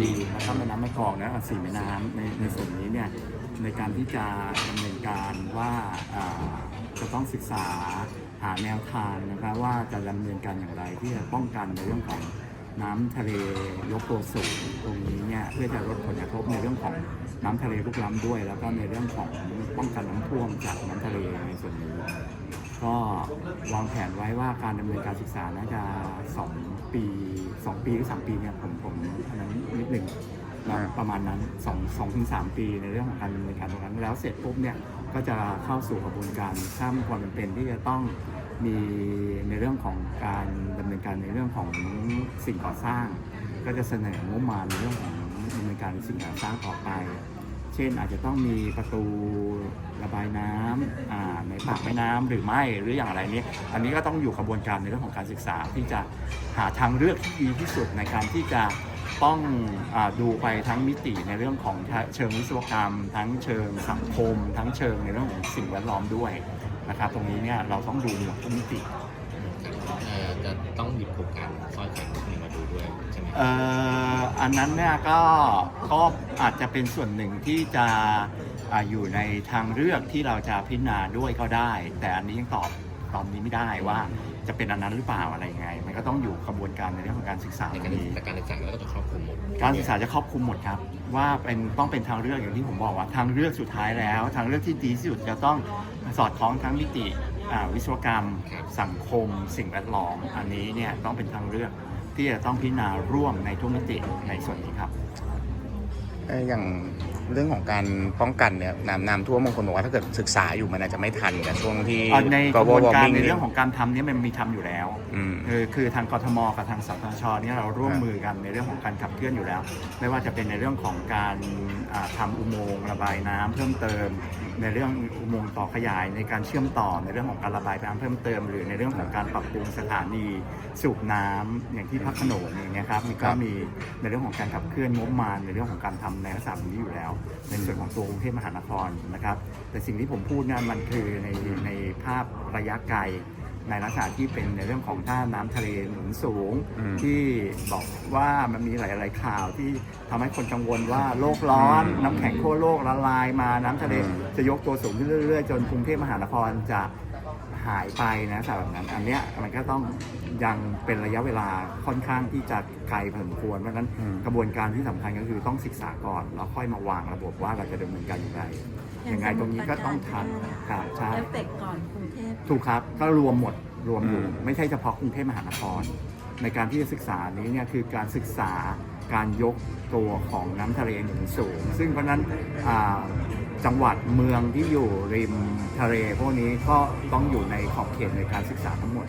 จีนแล้วก็แม่น้ำแม่กลองนะอะสี่แม่น้ำในในส่วนนี้เนี่ยในการที่จะดำเนินการว่าอ่าจะต้องศึกษาหาแนวทางนะครับว่าจะดำเนินการอย่างไรที่จะป้องกันในเรื่องของน้ำทะเลยกตัวสูงตรงนี้เนี่ยเพื่อจะลดผลกระทบในเรื่องของน้ำทะเลลุกล้ำด้วย แล้วก็ในเรื่องของป้องกันน้ำท่วมจากน้ำทะเลในส่วนนี้ ก็วางแผนไว้ว่าการดำเนินการศึกษาน่าจะ 2 ปี 2 ปีหรือ 3 ปีเนี่ยผมผมอันนั้นนิดหนึ่งแล้วประมาณนั้น2 2ถึง3ปีในเรื่องของการดำเนินการตรงนั้น แล้วเสร็จปุ๊บเนี่ยก็จะเข้าสู่กระบวนการถ้ามีความจำเป็นที่จะต้องมีในเรื่องของการดำเนินการในเรื่องของสิ่งก่อสร้าง ก็จะเสนองบประมาณในเรื่องของดำเนินการสิ่งก่อสร้างต่อไป เช่นอาจจะต้องมีประตูระบายน้ำอ่าในปากแม่น้ำหรือไม่หรืออย่างไรนี้ อันนี้ก็ต้องอยู่กระบวนการในเรื่องของการศึกษาที่จะหาทางเลือกที่ดีที่สุดในการที่จะต้องอาดูไปทั้งมิติในเรื่องของเชิงวิศวกรรม ทั้งเชิงสังคม ทั้งเชิงในเรื่องของสิ่งแวดล้อมด้วยนะครับ ตรงนี้เนี่ยเราต้องดูหมดทุกมิติเอ่อจะต้องหยิบโครงการสร้อยแขนนี่มาดูด้วยใช่ไหมเอ่ออันนั้นเนี่ยก็ก็อาจจะเป็นส่วนหนึ่งที่จะอ่าอยู่ในทางเลือกที่เราจะพิจารณาด้วยก็ได้ แต่อันนี้ยังตอบตอนนี้ไม่ได้ว่าจะเป็นอันนั้นหรือเปล่าอะไรยังไง มันก็ต้องอยู่กระบวนการในเรื่องของการศึกษาในตรการงนี้ แต่การศึกษาก็จะครอบคลุมหมดการศึกษาจะครอบคลุมหมดครับ ว่าเป็นต้องเป็นทางเลือกอย่างที่ผมบอกว่าทางเลือกสุดท้ายแล้ว ทางเลือกที่ดีที่สุดจะต้องสอดคล้องทั้งมิติอ่าวิศวกรรม สังคม สิ่งแวดล้อมอันนี้เนี่ยต้องเป็นทางเลือก ที่จะต้องพิจารณาร่วมในทุกมิติในส่วนนี้ครับอย่างเรื่องของการป้องกันเนี่ยน้ำน้ำท่วมบางคนบอกว่าถ้าเกิดศึกษาอยู่มันอาจจะไม่ทันกับช่วงที่ อ่าในกระบวนการ warming ในเรื่องของการทำเนี่ยมันมีทำอยู่แล้วอืมคือคือทางกทมกับทางสตชเนี่ยเราร่วมครับมือกันในเรื่องของการขับเคลื่อนอยู่แล้ว ไม่ว่าจะเป็นในเรื่องของการอ่าทำาอุโมงค์ระบายน้ำเพิ่มเติม ในเรื่องอุโมงค์ต่อขยาย ในการเชื่อมต่อในเรื่องของการระบายน้ำเพิ่มเติม หรือในเรื่องของการปรับปรุงสถานีสูบน้ำอย่างที่พักขนงอย่างเงี้ยครับมีก็มีในเรื่องของการขับเคลื่อนงบประมาณในเรื่องของการทำในลักษณะนี้อยู่แล้วในส่วนของตัวกรุงเทพมหานครนะครับ แต่สิ่งที่ผมพูดเนี่ยมันคือในในภาพระยะไกลในลักษณะที่เป็นในเรื่องของท่าน้ำทะเลหนุนสูงอืมที่บอกว่ามันมีหลาย ๆ ข่าวที่ทำให้คนกังวลว่าโลกร้อนอืมน้ำแข็งขั้วโลกละลายมาน้ำทะเลอืมจะยกตัวสูงขึ้นเรื่อย ๆ จนกรุงเทพมหานครจะ หายไปนะสำหรับนั้นอันเนี้ยมันก็ต้องยังเป็นระยะเวลาค่อนข้างที่จะไกลพอสมควรเพราะฉะนั้นอืมกระบวนการที่สำคัญก็คือต้องศึกษาก่อนแล้วค่อยมาวางระบบว่าเราจะดำเนินการอย่างไรยังไงตรงนี้ก็ต้องทันครับใช่เอฟเฟกต์ก่อนกรุงเทพถูกครับก็รวมหมดรวมอยู่อืมไม่ใช่เฉพาะกรุงเทพมหานคร ในการที่จะศึกษานี้เนี่ยคือการศึกษาการยกตัวของน้ำทะเลหนุนสูง ซึ่งเพราะฉะนั้นอ่า จังหวัดเมืองที่อยู่ริมทะเลพวกนี้ก็ต้องอยู่ในขอบเขตในการศึกษาทั้งหมด